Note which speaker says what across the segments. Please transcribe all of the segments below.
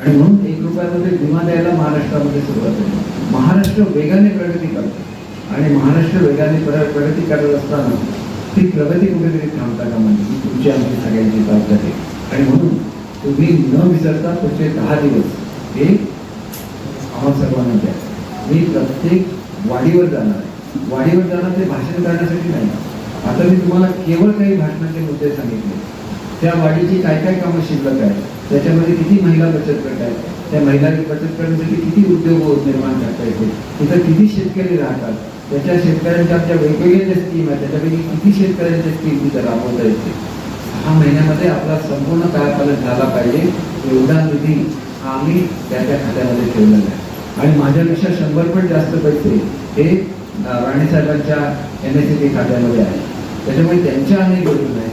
Speaker 1: आणि म्हणून एक रुपयामध्ये विमा द्यायला महाराष्ट्रामध्ये सुरुवात झाली. महाराष्ट्र वेगाने प्रगती करतो. आणि महाराष्ट्र वेगाने प्रगती करत असताना ती प्रगती कुठेतरी थांबता का म्हणजे तुमची आमची सगळ्यांची जबाबदारी. आहे. आणि म्हणून तुम्ही न विसरता पुढचे दहा दिवस हे आम्हा सर्वांना द्या. मी प्रत्येक वाडीवर जाणार आहे. वाडीवर जाणार ते भाषण करण्यासाठी नाही. आता मी तुम्हाला केवळ काही भाषणाचे मुद्दे सांगितले. त्या वाढीची काय काय कामं शिल्लक आहेत? त्याच्यामध्ये किती महिला बचत गट आहेत? त्या महिला बचत करण्यासाठी किती उद्योग निर्माण करता येते तिथं किती शेतकरी राहतात? त्याच्या शेतकऱ्यांच्या आमच्या वेगवेगळ्या ज्या स्कीम आहेत त्याच्यापैकी किती शेतकऱ्यांच्या स्कीम तिथं राबवता येते सहा महिन्यामध्ये आपला संपूर्ण कायापालट झाला पाहिजे. एवढा निधी हा आम्ही त्या त्या खात्यामध्ये ठेवलेला आहे. आणि माझ्यापेक्षा शंभर पण जास्त पैसे हे राणेसाहेबांच्या एन एस सी खात्यामध्ये आहे त्याच्यामुळे त्यांच्या आम्ही गरज नाही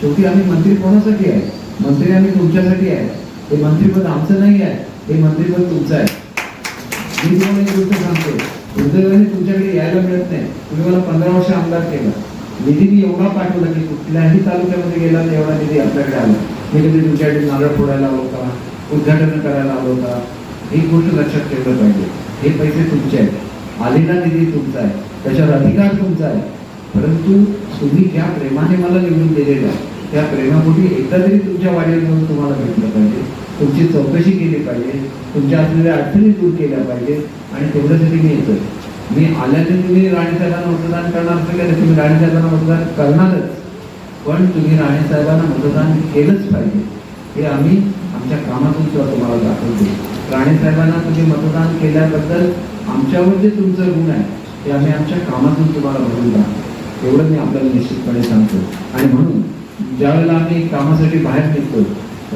Speaker 1: शेवटी आम्ही मंत्री कोणासाठी आहे? मंत्री आम्ही तुमच्यासाठी आहे. हे मंत्रीपद आमचं नाही आहे. हे मंत्रीपद तुमचं आहे. मी तुम्हाला एक गोष्ट सांगतो. दुर्दैवाने तुमच्याकडे यायला मिळत नाही. तुम्ही मला पंधरा वर्ष आमदार केला. निधी मी एवढा पाठवला की कुठल्याही तालुक्यामध्ये गेला तर एवढा निधी आपल्याकडे आला. मी कधी तुमच्याकडे नारळ फोडायला आलो होता उद्घाटन करायला आलो होता. ही गोष्ट लक्षात ठेवलं पाहिजे. हे पैसे तुमचे आहेत. आलेला निधी तुमचा आहे. त्याच्यावर अधिकार तुमचा आहे. परंतु तुम्ही ज्या प्रेमाने मला निवडून दिलेला त्या प्रेमापोटी एकदा तरी तुमच्या वाडीवर म्हणून तुम्हाला भेटलं पाहिजे. तुमची चौकशी केली पाहिजे. तुमच्या असलेल्या अडचणी दूर केल्या पाहिजे. आणि तेवढ्यासाठी मी येतोय. मी आल्याने तुम्ही राणीसाहेबांना मतदान करणार असं तुम्ही राणीसाहेबांना मतदान करणारच पण तुम्ही राणीसाहेबांना मतदान केलंच पाहिजे. हे आम्ही आमच्या कामातून सुद्धा तुम्हाला दाखवतो. राणेसाहेबांना तुम्ही मतदान केल्याबद्दल आमच्यावर जे तुमचं गुण आहे. ते आम्ही आमच्या कामातून तुम्हाला भरून दाखवतो एवढं मी आपल्याला निश्चितपणे सांगतो. आणि म्हणून ज्यावेळेला आम्ही कामासाठी बाहेर निघतो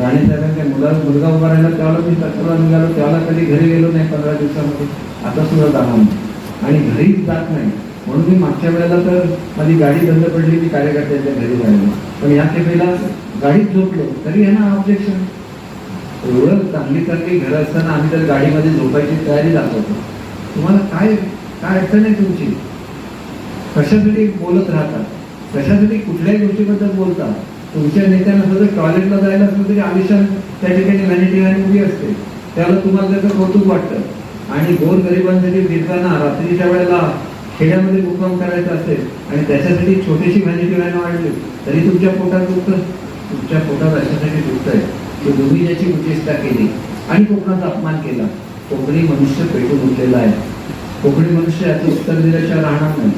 Speaker 1: राणीसाहेबांच्या मुला मुलगा उभा राहिला त्यावेळेला मी तत्वाला निघालो त्यावेळेला कधी घरी गेलो नाही पंधरा दिवसामध्ये. आता सुद्धा जाणार आणि घरीच जात नाही. म्हणून मी मागच्या वेळेला तर माझी गाडी बंद पडली मी कार्यकर्त्यांच्या घरी राहिलो. पण या खेपेला गाडीत झोपलो. तरी आहे ना ऑब्जेक्शन एवढं चांगली चांगली घरं असताना आम्ही तर गाडीमध्ये झोपायची तयारी दाखवतो. तुम्हाला काय काय अडचण आहे तुमची? कशासाठी बोलत राहतात? कशासाठी कुठल्याही गोष्टीबद्दल बोलतात? तुमच्या नेत्यांना जर टॉयलेटला जायला असलं तरी आलिशान त्या ठिकाणी व्हॅनिटी उभी असते. त्याला तुम्हाला त्याचं कौतुक वाटतं. आणि गोर गरिबांसाठी फिरताना रात्रीच्या वेळेला खेड्यामध्ये मुक्काम करायचा असेल आणि त्याच्यासाठी छोटीशी व्हॅनिटी व्हॅन वाढली तरी तुमच्या पोटात दुखतं? तुमच्या पोटात अशासाठी दुखत आहे की तुम्ही ज्याची उद्दिष्टा केली. आणि कोकणाचा अपमान केला. कोकणी मनुष्य पेटून उठलेला आहे. कोकणी मनुष्य याचं उत्तर दिल्याशिवाय राहणार नाही.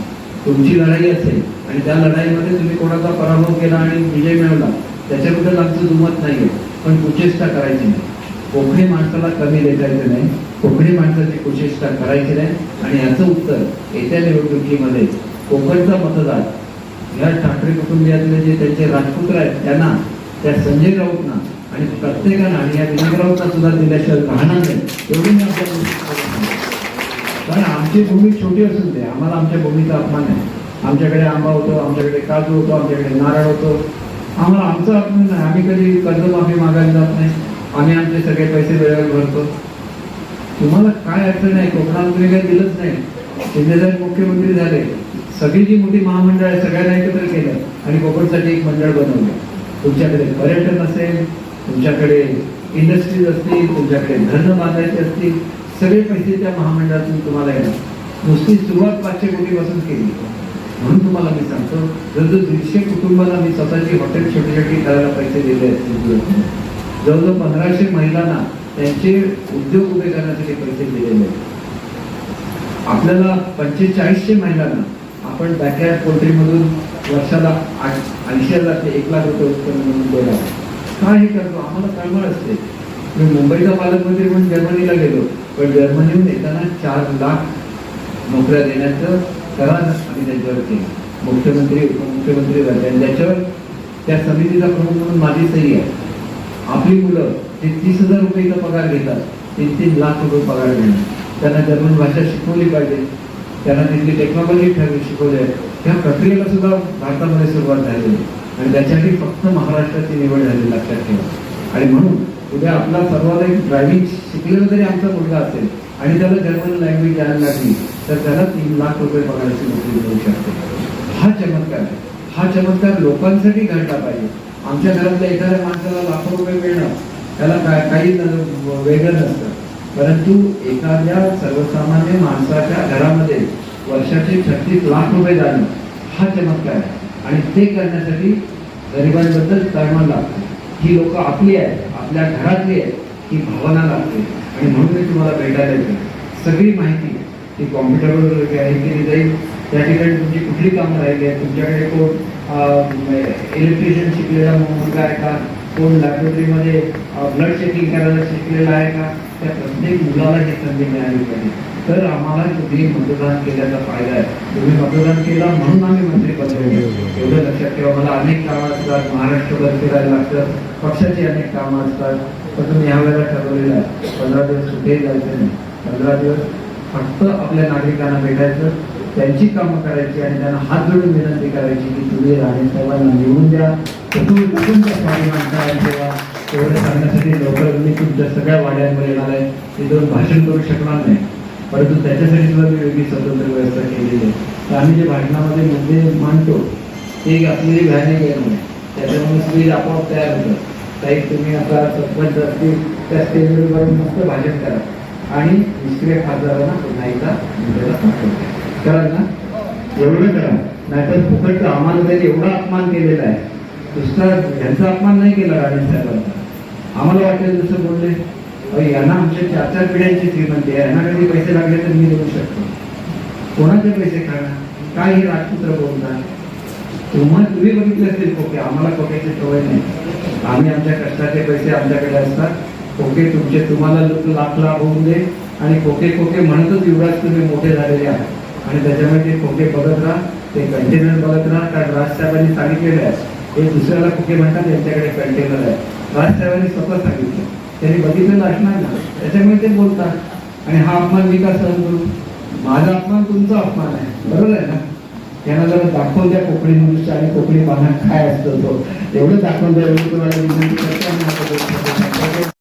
Speaker 1: तुमची लढाई असेल आणि त्या लढाईमध्ये तुम्ही कोणाचा पराभव केला आणि विजय मिळवला त्याच्याबद्दल आमचं दुमत नाहीये. पण कुचेष्टा करायची नाही. कोकणी माणसाला कमी लेखायचं नाही. कोकणी माणसाची कुचेष्टा करायची नाही. आणि याचं उत्तर येत्या निवडणुकीमध्ये कोकणचा मतदार या ठाकरे कुटुंबियातले जे त्यांचे राजपुत्र आहेत त्यांना त्या संजय राऊतना आणि प्रत्येकानं आणि या विनायक राऊतना सुद्धा दिल्याशिवाय राहणार नाही. एवढी मी कारण आमची भूमी छोटी असून दे. आम्हाला आमच्या भूमीचा अपमान आहे. आमच्याकडे आंबा होतो आमच्याकडे काजू होतो आमच्याकडे नारळ होतो. आम्हाला आमचा अपमान नाही. आम्ही कधी कर्जमाफी मागायला जात नाही. आम्ही आमचे सगळे पैसे वेळेवर भरतो. तुम्हाला काय अडचण आहे? कोकणात तुम्ही काही दिलंच नाही. शिंदेसाहेब मुख्यमंत्री झाले. सगळी जी मोठी महामंडळ आहे सगळ्यांना एकत्र केलं आणि कोकणसाठी एक मंडळ बनवलं. तुमच्याकडे पर्यटन असेल तुमच्याकडे इंडस्ट्रीज असतील तुमच्याकडे धरणं बांधायचे असतील सगळे पैसे त्या महामंडळातून तुम्हाला येणार. नुसती सुरुवात पाचशे कोटीपासून केली. म्हणून तुम्हाला मी सांगतो जर जर दीडशे कुटुंबाला मी स्वतःची हॉटेल छोटी छोटी करायला पैसे दिले असतील जवळजवळ पंधराशे महिलांना त्यांचे उद्योग उभे करण्यासाठी पैसे दिलेले आहेत. आपल्याला पंचेचाळीसशे महिलांना आपण बॅकयार्ड पोल्ट्रीमधून वर्षाला आठ ऐंशी हजार ते एक लाख रुपये उत्पन्न म्हणून देणार का हे करतो? आम्हाला कळमळ असते मी मुंबईचा पालकमंत्री म्हणून जर्मनीला गेलो. पण जर्मनीहून येताना चार लाख नोकऱ्या देण्याचं करार आम्ही त्यांच्यावर केलं. मुख्यमंत्री उपमुख्यमंत्री त्याच्यावर ज्याच्यावर त्या समितीचा प्रमुख म्हणून माझी सही आहे. आपली मुलं ते तीस हजार रुपयेचा पगार घेतात तीन तीन लाख रुपये पगार घेणार त्यांना जर्मन भाषा शिकवली पाहिजे. त्यांना तिथली टेक्नॉलॉजी ठरवी शिकवली आहे. ह्या प्रक्रियेला सुद्धा भारतामध्ये सुरुवात झालेली आणि त्याच्यासाठी फक्त महाराष्ट्राची निवड झाली लक्षात ठेवा. आणि म्हणून उद्या आपला सर्वांना एक ड्रायव्हिंग शिकलेला जरी आमचा मुलगा असेल आणि त्याला जर्मन लँग्वेज यायला लागली तर त्याला तीन लाख रुपये पगाराची नोकरी मिळू शकते. हा चमत्कार आहे. हा चमत्कार लोकांसाठी घडला पाहिजे. आमच्या घरातल्या एखाद्या माणसाला लाखो रुपये मिळणं त्याला काय काही वेगळं नसतं. परंतु एखाद्या सर्वसामान्य माणसाच्या घरामध्ये वर्षाचे छत्तीस लाख रुपये जाणं हा चमत्कार आहे. आणि ते करण्यासाठी गरिबांबद्दल तळमळ लागतं. ही लोक आपली आहेत. आपल्या घरातली आहे ही भावना लागते. आणि म्हणून मी तुम्हाला भेटायला येते सगळी माहिती ती कॉम्प्युटरवर हे केली जाईल? त्या ठिकाणी तुमची कुठली कामं राहिली आहेत? तुमच्याकडे कोण इलेक्ट्रिशियन म्हणजे शिकलेला मुलगा आहे का? कोण लॅबोरेटरीमध्ये ब्लड चेकिंग करायला शिकलेला आहे का? त्या प्रत्येक मुलाला ही संधी मिळाली पाहिजे. तर आम्हाला तुम्ही मतदान केल्याचा फायदा आहे. तुम्ही मतदान केला म्हणून आम्ही मंत्रीपद घेतलं. एवढं लक्षात ठेवा. मला अनेक कामं असतात. महाराष्ट्रभर फिरायला लागतं पक्षाची अनेक कामं असतात. तर तुम्ही यावेळेला ठरवलेलं आहे. पंधरा दिवस कुठेही जायचं नाही. पंधरा दिवस फक्त आपल्या नागरिकांना भेटायचं. त्यांची कामं करायची आणि त्यांना हात जोडून विनंती करायची की तुम्ही राणे साहेबांना निवडून द्या. तुम्ही कुठून त्या स्वाभिमान करायला एवढं सांगण्यासाठी लवकर मी तुमच्या सगळ्या वाड्यांवर येणार आहे. ते दोन भाषण करू शकणार नाही. परंतु त्याच्यासाठी सुद्धा मी वेगळी स्वतंत्र व्यवस्था केलेली आहे. तर आम्ही जे भाषणामध्ये मुद्दे मांडतो ते आपली व्हॅल्यू घेणं त्याच्यामुळे स्पीच आपोआप तयार होतं. काही तुम्ही आता सरपंच असतील त्या स्टेजवर जाऊन मस्त भाषण करा. आणि निष्क्रिय खासदारांना पुन्हा एकदा मुंबईला पाठवते कराल ना? एवढं करा. नाहीतर फुकटचं आम्हाला त्यांनी एवढा अपमान केलेला आहे. दुसरा यांचा अपमान नाही केला राणे साहेबांना. आम्हाला वाटेल जसं बोलले यांना आमच्या चार चार पिढ्यांची श्रीमंती आहे यांना कधी पैसे लागले तर मी देऊ शकतो. कोणाचे पैसे खाणार? काय हे राजपुत्र बोलतात? तुम्हाला तुम्ही बघितले असतील खोके. आम्हाला खोक्याची सवय नाही. आम्ही आमच्या कष्टाचे पैसे आमच्याकडे असतात. खोके तुमचे तुम्हाला लोक लाख लाभ होऊन दे. आणि खोके खोके म्हणतच युवराज तुम्ही मोठे झालेले आहात. आणि त्याच्यामुळे ते खोके बघत राहा ते कंटेनर बघत राहा कारण राजसाहेबांनी सांगितलेले आहे. हे दुसऱ्याला कुठे म्हणतात यांच्याकडे कंटेनर आहे. राजसाहेबांनी स्वतः सांगितलं. त्यांनी बघितलेलं असणार ना त्याच्यामुळे ते बोलतात. आणि हा अपमान मी का सहन करू? माझा अपमान तुमचा अपमान आहे. बरोबर आहे ना? त्यांना जरा दाखवून द्या कोकणी मनुष्य आणि कोकणी पाना काय असतो तो. एवढं दाखवून द्या एवढं तुम्हाला विनंती करतो